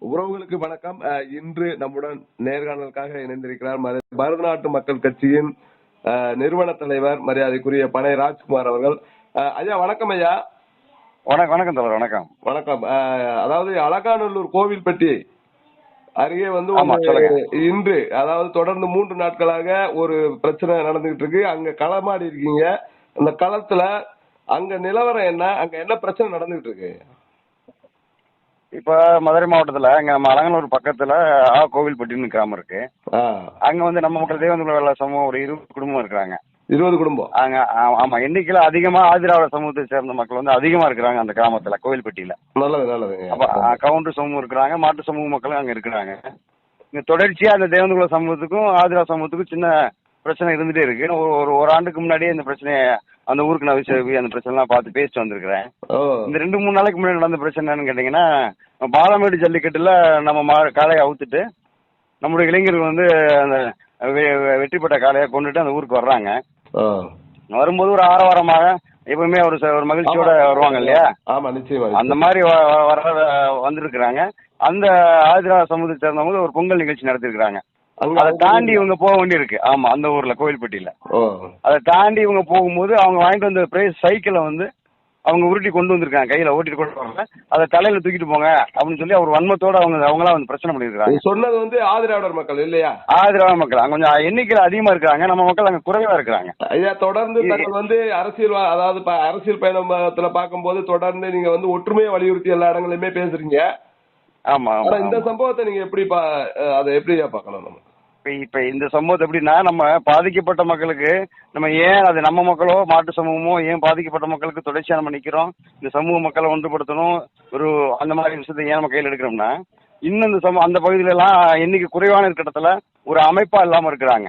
உறவுகளுக்கு வணக்கம். இன்று நம்முடன் நேர்காணலுக்காக இணைந்திருக்கிறார் மர- மருதநாட்டு மக்கள் கட்சியின் நிறுவன தலைவர் மரியாதைக்குரிய பனை ராஜ்குமார் அவர்கள். ஐயா வணக்கம் ஐயா. வணக்கம் வணக்கம் தலைவர் வணக்கம். வணக்கம். அதாவது அலகாநல்லூர் கோவில்பட்டி அருகே வந்து. இன்று அதாவது தொடர்ந்து மூன்று நாட்களாக ஒரு பிரச்சனை நடந்துகிட்டு இருக்கு. அங்க களமாடி இருக்கீங்க. அந்த களத்துல அங்க நிலவரம் என்ன? அங்க என்ன பிரச்சனை நடந்துகிட்டு இருக்கு? இப்ப மதுரை மாவட்டத்துல அங்க நம்ம அலங்கனூர் பக்கத்துல ஆ கோவில்பட்டின்னு கிராமம் இருக்கு. ஆ, அங்க வந்து நம்ம மக்கள் தேவந்துள்ள சமூகம் ஒரு இருபது குடும்பம் இருக்கிறாங்க. இருபது குடும்பம்? அங்க ஆமா எண்ணிக்கையில அதிகமா ஆதிராவிட சமூகத்தை சேர்ந்த மக்கள் வந்து அதிகமா இருக்கிறாங்க அந்த கிராமத்துல கோவில்பட்டியில. நல்லது நல்லதுங்க அப்ப கவுண்டர் சமூகம் இருக்கிறாங்க மாட்டு சமூக மக்களும் அங்க இருக்கிறாங்க. இங்க தொடர்ச்சியா அந்த தேவந்துள்ள சமூகத்துக்கும் ஆதிரா சமூகத்துக்கும் சின்ன பிரச்சனை இருந்துட்டே இருக்கு. ஒரு ஒரு ஆண்டுக்கு முன்னாடியே இந்த பிரச்சனைய அந்த ஊருக்கு நான் விச- போய் அந்த பிரச்சனை எல்லாம் பார்த்து பேசிட்டு வந்திருக்கிறேன். இந்த ரெண்டு மூணு நாளைக்கு முன்னாடி நடந்த பிரச்சனை என்னன்னு கேட்டீங்கன்னா பாலமேடு ஜல்லிக்கட்டுல நம்ம மா காளையை அவுத்துட்டு நம்முடைய இளைஞர்கள் வந்து அந்த வெற்றி பெற்ற காளையை கொண்டுட்டு அந்த ஊருக்கு வர்றாங்க. வரும்போது ஒரு ஆரவாரமாக எப்பவுமே ஒரு ஒரு மகிழ்ச்சியோட. வருவாங்க இல்லையா? ஆமா நிச்சயமா அந்த மாதிரி வர வந்திருக்கிறாங்க. அந்த ஆதிரா சமூகத்தை சேர்ந்தவங்க ஒரு பொங்கல் நிகழ்ச்சி நடத்திருக்கிறாங்க அதை தாண்டி இவங்க போக வேண்டியிருக்கு ஆமா அந்த ஊர்ல கோவில்பட்டியில. ஓ. அதை தாண்டி இவங்க போகும்போது அவங்க வாங்கிட்டு வந்த பிரைஸ் சைக்கிளை வந்து அவங்க உருட்டி கொண்டு வந்திருக்காங்க. கையில ஓட்டிட்டு கொண்டு வரல அதை தலையில தூக்கிட்டு போங்க அப்படின்னு சொல்லி அவர் வன்மத்தோட அவங்க அவங்களா வந்து பிரச்சனை பண்ணிருக்காங்க சொன்னது வந்து ஆதிராவிடர் மக்கள் இல்லையா? ஆதரவான மக்கள். அங்க கொஞ்சம் எண்ணிக்கையில அதிகமா இருக்காங்க நம்ம மக்கள் அங்க குறைவா இருக்கிறாங்க. ஐயா தொடர்ந்து தங்கள் வந்து அரசியல் அதாவது அரசியல் பயணத்துல பார்க்கும்போது தொடர்ந்து நீங்க வந்து ஒற்றுமையை வலியுறுத்தி எல்லா இடங்களிலுமே பேசுறீங்க. ஆமா இந்த. சம்பவத்தை நீங்க எப்படி அதை எப்படியா பார்க்கணும் நம்ம? இப்ப இப்ப இந்த சம்பவத்தை எப்படின்னா நம்ம பாதிக்கப்பட்ட மக்களுக்கு நம்ம ஏன் அது நம்ம மக்களோ மாட்டு சமூகமோ ஏன் பாதிக்கப்பட்ட மக்களுக்கு தொடர்ச்சியா நம்ம நிக்கிறோம் இந்த சமூக மக்களை ஒன்றுபடுத்தணும் ஒரு அந்த மாதிரி விஷயத்தை ஏன் நம்ம கையில் எடுக்கிறோம்னா இன்னும் இந்த சமூக அந்த பகுதியில எல்லாம் எண்ணிக்கை குறைவான இருக்கிற ஒரு அமைப்பா இல்லாம இருக்கிறாங்க.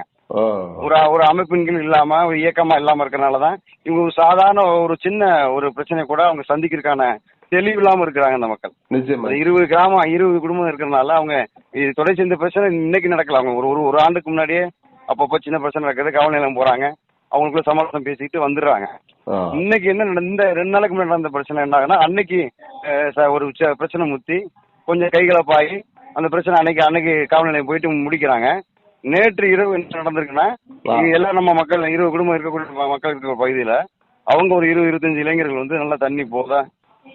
ஒரு ஒரு அமைப்பின் கீழ் இல்லாம ஒரு இயக்கமா இல்லாம இருக்கறனால தான் இவங்க ஒரு சாதாரண ஒரு சின்ன ஒரு பிரச்சனை கூட அவங்க சந்திக்கிறதுக்கான தெளிவு இல்லாம இருக்கிறாங்க அந்த மக்கள். நிச்சயமா. இருபது கிராமம் இருபது குடும்பம் இருக்கிறனால அவங்க இது தொடர்ச்சி இந்த பிரச்சனை இன்னைக்கு நடக்கல. அவங்க ஒரு ஒரு ஒரு ஆண்டுக்கு முன்னாடியே அப்பப்போ சின்ன பிரச்சனை நடக்குது கவலை நிலையம் போறாங்க. அவங்களுக்குள்ள சமாதானம் பேசிக்கிட்டு வந்துடுறாங்க. இன்னைக்கு என்ன நடந்த- இந்த ரெண்டு நாளைக்கு முன்னாடி நடந்த பிரச்சனை என்ன ஆகுனா அன்னைக்கு ஒரு பிரச்சனை முத்தி கொஞ்சம் கைகலப்பாகி அந்த பிரச்சனை அன்னைக்கு அன்னைக்கு காவல் நிலையம் போயிட்டு முடிக்கிறாங்க. நேற்று இரவு என்ன நடந்திருக்குன்னா எல்லாம் நம்ம மக்கள் இருபது குடும்பம் இருக்கக்கூடிய மக்கள் இருக்கிற பகுதியில அவங்க ஒரு இருபது இருபத்தஞ்சு இளைஞர்கள் வந்து நல்லா தண்ணி போதா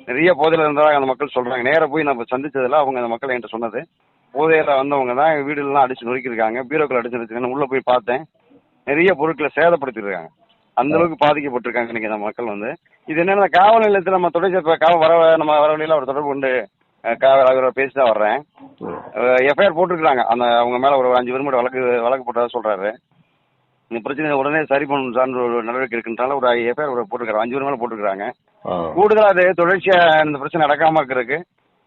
நிறைய போதையில இருந்ததாக அந்த மக்கள் சொல்றாங்க. நேரா போய் நம்ம சந்திச்சதுல அவங்க அந்த மக்கள் என்கிட்ட சொன்னது. போதையில வந்தவங்க தான் வீடுலாம் அடிச்சு நொறுக்கிருக்காங்க பீரோக்கள் அடிச்சு நொறுக்கிருக்காங்க உள்ள போய் பார்த்தேன். நிறைய பொருட்களை சேதப்படுத்திருக்காங்க அந்த அளவுக்கு பாதிக்கப்பட்டிருக்காங்க இன்னைக்கு நம்ம மக்கள் வந்து. இது என்னன்னா காவல் நிலையத்தில் நம்ம தொடர்ச்சி காவல் வர நம்ம வர வழியில ஒரு தொடர்பு கொண்டு காவல் அவரை பேசி தான் வர்றேன். எஃப்ஐஆர் போட்டிருக்காங்க அந்த அவங்க மேல ஒரு அஞ்சு பேர் மட்டும் வழக்கு வழக்கு போட்டதா சொல்றாரு. இந்த பிரச்சனை உடனே சரி பண்ணணும் சார்ந்த ஒரு நடவடிக்கை இருக்குன்றனால ஒரு எஃப்ஐஆர் போட்டிருக்காரு. அஞ்சு பேர் மேல போட்டிருக்காங்க. கூடுதலா அது தொடர்ச்சியா இந்த பிரச்சனை நடக்காம இருக்கிறதுக்கு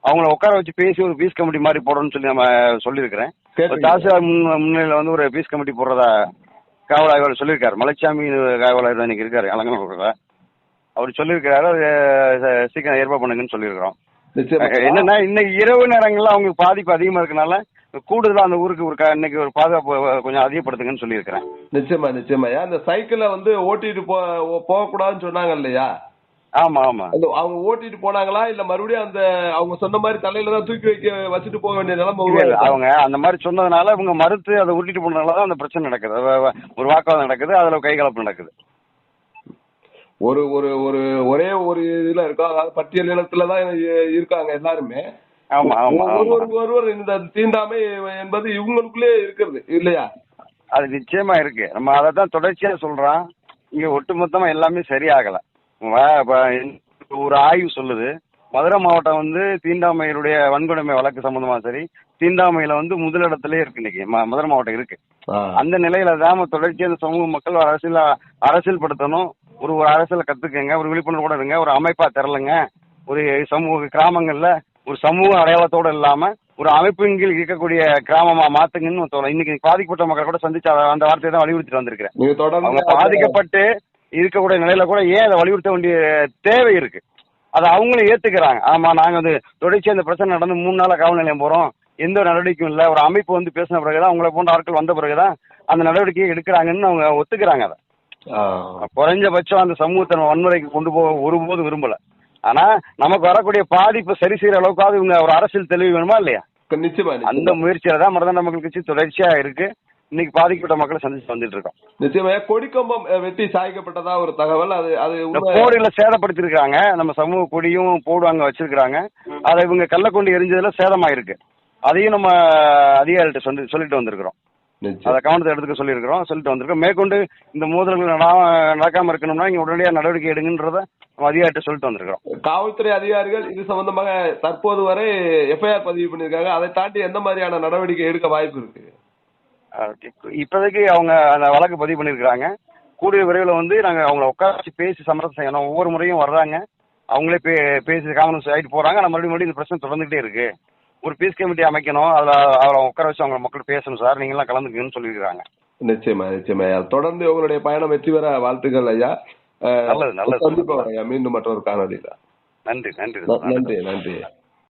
அவங்கள உட்கார வச்சு பேசி ஒரு பீஸ் கமிட்டி மாதிரி போடணும்னு சொல்லி நம்ம சொல்லியிருக்கிறேன். ஒரு. தாசில்தார் முன் முன்னிலையில வந்து ஒரு பீஸ் கமிட்டி போடுறதா காவல் ஆய்வாளர் சொல்லியிருக்காரு. மலைச்சாமி காவல் ஆய்வாளர் இன்னைக்கு இருக்காரு அலங்கனூர்ல அவர் அஹ், சீக்கிரம் ஏற்பாடு பண்ணுங்கன்னு சொல்லியிருக்கிறோம். என்னன்னா இன்னைக்கு இரவு நேரங்கள்ல அவங்களுக்கு பாதிப்பு அதிகமா இருக்கனால கூடுதலா அந்த ஊருக்கு ஒரு க- இன்னைக்கு ஒரு பாதுகாப்பு கொஞ்சம் அதிகப்படுத்துங்கன்னு சொல்லியிருக்கிறேன். நிச்சயமா நிச்சயமா. ஐயா அந்த சைக்கிளை வந்து ஓட்டிட்டு போ போக கூடாதுன்னு சொன்னாங்க இல்லையா? ஆமா ஆமா. அவங்க ஓட்டிட்டு போனாங்களா? இல்ல மறுபடியும் அந்த அவங்க சொன்ன மாதிரி தலையில தான் தூக்கி வைக்க வச்சுட்டு போக வேண்டிய நிலைமை. அவங்க அந்த மாதிரி சொன்னதுனால இவங்க மறுத்து அதை உருட்டிட்டு போனதுனால தான் அந்த பிரச்சனை நடக்குது. ஒரு வாக்குவாதம் நடக்குது அதுல கைகலப்பு நடக்குது. ஒரு ஒரு ஒரு ஒரே ஒரு இதுல இருக்கும் அதாவது பட்டியல் இனத்துல தான் இருக்காங்க எல்லாருமே. ஒருவருக்கு ஒருவர் இந்த தீண்டாமை என்பது இவங்களுக்குள்ளே இருக்கிறது இல்லையா? அது நிச்சயமா இருக்கு. நம்ம அதை தான் தொடர்ச்சியா சொல்றோம் இங்க ஒட்டுமொத்தமா எல்லாமே சரியாகல. ஒரு ஆய்வு சொல்லுது. மதுரை மாவட்டம் வந்து தீண்டாமையினுடைய வன்கொடுமை வழக்கு சம்பந்தமா சரி தீண்டாமையில வந்து முதலிடத்திலே இருக்கு இன்னைக்கு. மதுரை மாவட்டம் இருக்கு. அந்த நிலையில தான் தொடர்ச்சியா இந்த சமூக மக்கள் அரசியல் அரசியல் படுத்தணும். ஒரு ஒரு அரசியல கத்துக்கங்க. ஒரு விழிப்புணர்வு கூட இருங்க. ஒரு அமைப்பா திரளுங்க. ஒரு சமூக கிராமங்கள்ல ஒரு சமூக அடையாளத்தோட இல்லாம ஒரு அமைப்பின் கீழ் இருக்கக்கூடிய கிராமமா மாத்துங்கன்னு தோணும் இன்னைக்கு பாதிக்கப்பட்ட மக்கள் கூட சந்திச்சு அந்த வார்த்தையை தான் வலியுறுத்திட்டு வந்திருக்கிறேன். அவங்க பாதிக்கப்பட்டு இருக்கக்கூடிய நிலையில கூட ஏன் அதை வலியுறுத்த வேண்டிய தேவை இருக்கு? அதை அவங்களும் ஏத்துக்கிறாங்க. ஆமா நாங்க வந்து தொடர்ச்சி அந்த பிரச்சனை நடந்து மூணு நாளா காவல் நிலையம் போறோம். எந்த ஒரு நடவடிக்கையும் இல்ல. ஒரு அமைப்பு வந்து பேசின பிறகுதான் உங்களை போன்ற ஆட்கள் வந்த பிறகுதான் அந்த நடவடிக்கையை எடுக்கிறாங்கன்னு அவங்க ஒத்துக்கிறாங்க அதை. குறைஞ்சபட்சம் அந்த சமூகத்தை வன்முறைக்கு கொண்டு போக ஒருபோதும் விரும்பல. ஆனா நமக்கு வரக்கூடிய பாதிப்பு சரி செய்யற அளவுக்காவது இவங்க ஒரு அரசியல் தெளிவு வேணுமா இல்லையா? நிச்சயமா அந்த. முயற்சியில தான் மருதாண்ட மக்கள் கட்சி தொடர்ச்சியா இருக்கு. இன்னைக்கு பாதிக்கப்பட்ட மக்களை சந்திச்சு வந்துட்டு இருக்கோம். நிச்சயமா கொடிக்கம்பம் வெட்டி சாய்க்கப்பட்டதா ஒரு தகவல்? அது அது போர்டுல சேதப்படுத்திருக்காங்க நம்ம சமூக கொடியும் போர்டு அங்க வச்சிருக்காங்க அதை இவங்க கள்ள கொண்டு எரிஞ்சதுல சேதமாயிருக்கு. அதையும் நம்ம அதிகாரிகிட்ட சொல்லி சொல்லிட்டு வந்திருக்கிறோம். அதை கவனத்தை எடுத்துக்க சொல்லியிருக்கிறோம். சொல்லிட்டு வந்திருக்கோம். மேற்கொண்டு இந்த மோதல்கள் நடக்காம இருக்கணும்னா இங்க உடனடியாக நடவடிக்கை எடுங்கன்றத நம்ம அதிகாரிகிட்ட சொல்லிட்டு வந்திருக்கிறோம். காவல்துறை அதிகாரிகள் இது சம்பந்தமாக தற்போது வரை எஃப்ஐஆர் பதிவு பண்ணிருக்காங்க அதை தாண்டி எந்த மாதிரியான நடவடிக்கை எடுக்க வாய்ப்பு இருக்கு? இப்போதைக்கு அவங்க அந்த வழக்கு பதிவு பண்ணியிருக்கிறாங்க. கூடிய விரைவில் வந்து நாங்கள் அவங்கள உட்கார வச்சு பேசி சமரசம் செய்யணும் ஒவ்வொரு முறையும் வர்றாங்க. அவங்களே பே பேசி காமன்ஸ் ஆகிட்டு போகிறாங்க நம்ம மறுபடியும் மறுபடியும் இந்த பிரச்சனை தொடர்ந்துகிட்டே இருக்கு. ஒரு பீஸ் கமிட்டி அமைக்கணும். அதில் அவரை உட்கார வச்சு அவங்க மக்கள் பேசணும் சார். நீங்களாம் கலந்துக்கணும்னு சொல்லியிருக்காங்க. நிச்சயமா நிச்சயமா. தொடர்ந்து உங்களுடைய பயணம் வெற்றி பெற வாழ்த்துக்கள் ஐயா. நல்லது, நல்லது. சந்திப்போம் ஐயா. மீண்டும் மற்றொரு காணொலியில நன்றி நன்றி. நன்றி நன்றி.